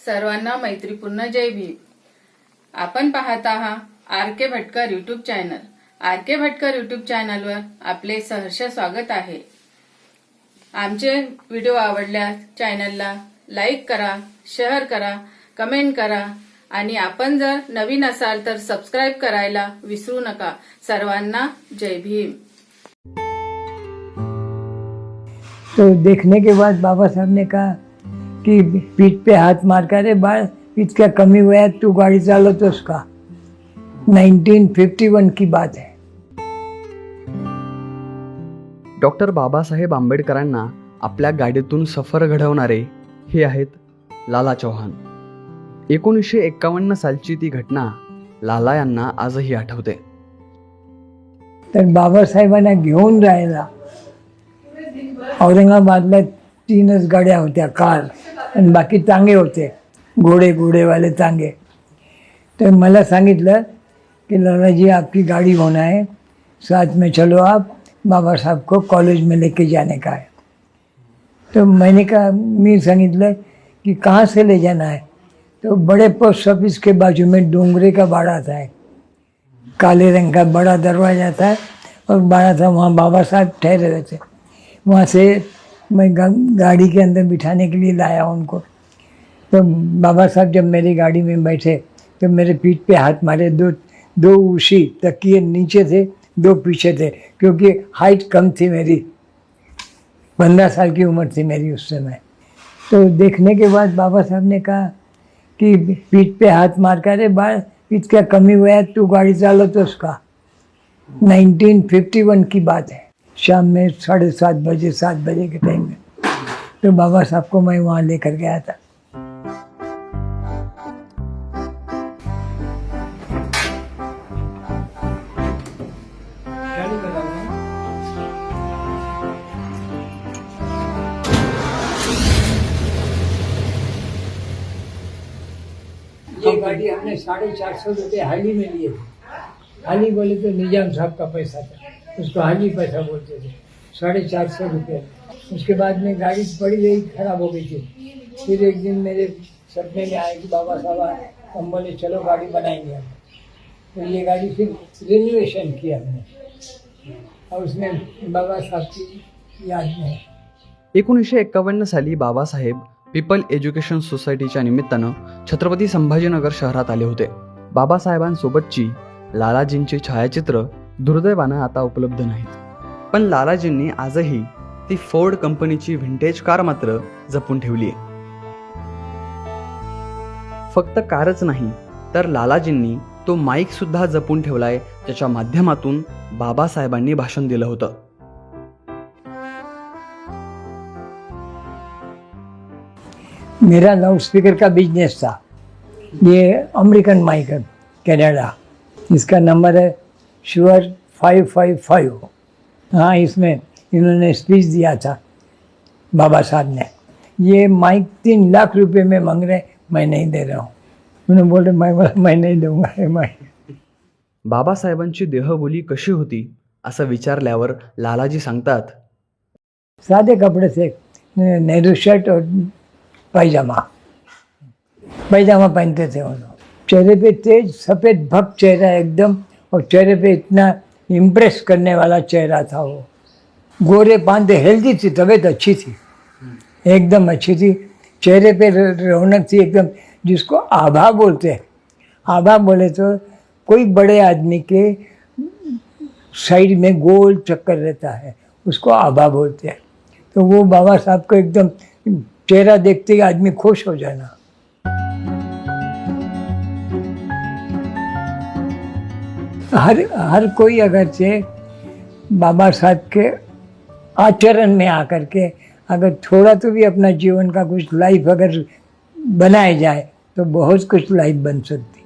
सर्वांना मैत्रीपूर्ण जय भीम. आपण पाहत आहात R K Bhatkar YouTube channel R K Bhatkar YouTube चॅनलवर आपले सहर्ष स्वागत आहे. आमचे व्हिडिओ आवडल्यास चॅनलला लाईक करा शेअर करा कमेंट करा आणि आपण जर नवीन असाल तर सबस्क्राईब करायला विसरू नका. सर्वांना जय भीम. तो देखने के बाद बाबा साहब ने कहा कि पीठ पे हाथ मार कर रे बाळ इतक्या कमी वयात तू गाडी चालवतोस का 1951 की बात है। डॉक्टर बाबासाहेब आंबेडकरांना आपल्या गाडीतून सफर घडवणारे हे आहेत लाला चौहान. एकोणीसशे एक्कावन्न सालची ती घटना लाला यांना आजही आठवते. तर बाबासाहेबांना घेऊन जायला औरंगाबादला तीनच गाड्या होत्या कार. बाकी तांगे होते. घोडे घोडेवाले तांगे तर मला सांगितलं कि लाला जी आपकी गाड़ी होना है साथ में चलो आप. बाबा साहब को कॉलेज में लेके जाने का है. तो मैंने कहा मी सांगितलं कि, कहाँ से ले जाना है? तो बड़े पोस्ट ऑफ़िस के बाजू में डोंगरे का बाड़ा था काले रंग का बड़ा दरवाज़ा था और बाड़ा था, वहाँ बाबा साहब ठहरे हुए थे. वहाँ से मैं गाड़ी के अंदर बिठाने के लिए लाया उनको। तो बाबा साहब जब मेरी गाड़ी में बैठे तो मेरे पीठ पे हाथ मारे, दो दो उसी तकिए नीचे थे, दो पीछे थे, क्योंकि हाइट कम थी मेरी। पंद्रह साल की उम्र थी मेरी उस समय। तो देखने के बाद बाबा साहब ने कहा कि पीठ पे हाथ मार कर रे बाळ इतक्या कमी वयात तू गाडी चालवतोस का 1951 की बात है। शाम में साढ़े सात बजे सात बजे के टाइम में। तो बाबा साहब को मैं वहाँ लेकर गया था। गाड़ी हमने साढ़े चार सौ रुपये हाली में लिए थे। हाली बोले तो निज़ाम साहब का पैसा था। उसको हाजी पैसा बोलते थे साढ़े चार सौ रुपये। उसके बाद में गाड़ी पड़ी रही खराब हो गई थी। फिर एक दिन मेरे सपने में आए कि बाबा साहब आए हम बोले चलो गाड़ी बनाएंगे हम। तो ये गाड़ी फिर रिनोवेशन किया हमने। और उसमें बाबा साहब की याद में एकोणीसशे एक्कावन्न साली बाबासाहेब पीपल एज्युकेशन सोसायटीच्या निमित्तानं छत्रपती संभाजीनगर शहरात आले होते. बाबासाहेबांसोबतची लालाजींची छायाचित्र दुर्दैवानं आता उपलब्ध नाहीत. पण लालाजींनी आजही ती फोर्ड कंपनीची व्हिंटेज कार मात्र जपून ठेवली आहे. फक्त कारच नाही तर लालाजींनी तो माईक सुद्धा जपून ठेवलाय त्याच्या माध्यमातून बाबासाहेबांनी भाषण दिलं होतं. मेरा लाउड स्पीकर का बिजनेस था। ये अमेरिकन माइक है कनाडा इसका नंबर है श्योर फाइव फाइव फाइव हाँ इसमें इन्होंने स्पीच दिया था बाबा साहब ने। ये माइक तीन लाख रुपए में मांग रहे मैं नहीं दे रहा हूँ। उन्होंने बोले मैं मैं नहीं दूंगा ये माइक बाबासाहेबांची देहबोली कशी होती असं विचारल्यावर लालाजी सांगतात. सादे कपड़े थे नेहरू शर्ट और पैजामा पैजामा पहनते थे वो लोग चेहरे पे तेज सफ़ेद भक्त चेहरा एकदम और चेहरे पे इतना इम्प्रेस करने वाला चेहरा था वो। गोरे पांदे हेल्दी थी, तबीयत अच्छी थी। एकदम अच्छी थी। चेहरे पे रौनक थी एकदम, जिसको आभा बोलते हैं। आभा बोले तो कोई बड़े आदमी के साइड में गोल चक्कर रहता है, उसको आभा बोलते हैं। तो वो बाबा साहब को एकदम चेहरा देखते ही आदमी खुश हो जाना। हर हर कोई अगर से बाबा साहब के आचरण में आकर के अगर थोड़ा तो भी अपना जीवन का कुछ लाइफ अगर बनाया जाए तो बहुत कुछ लाइफ बन सकती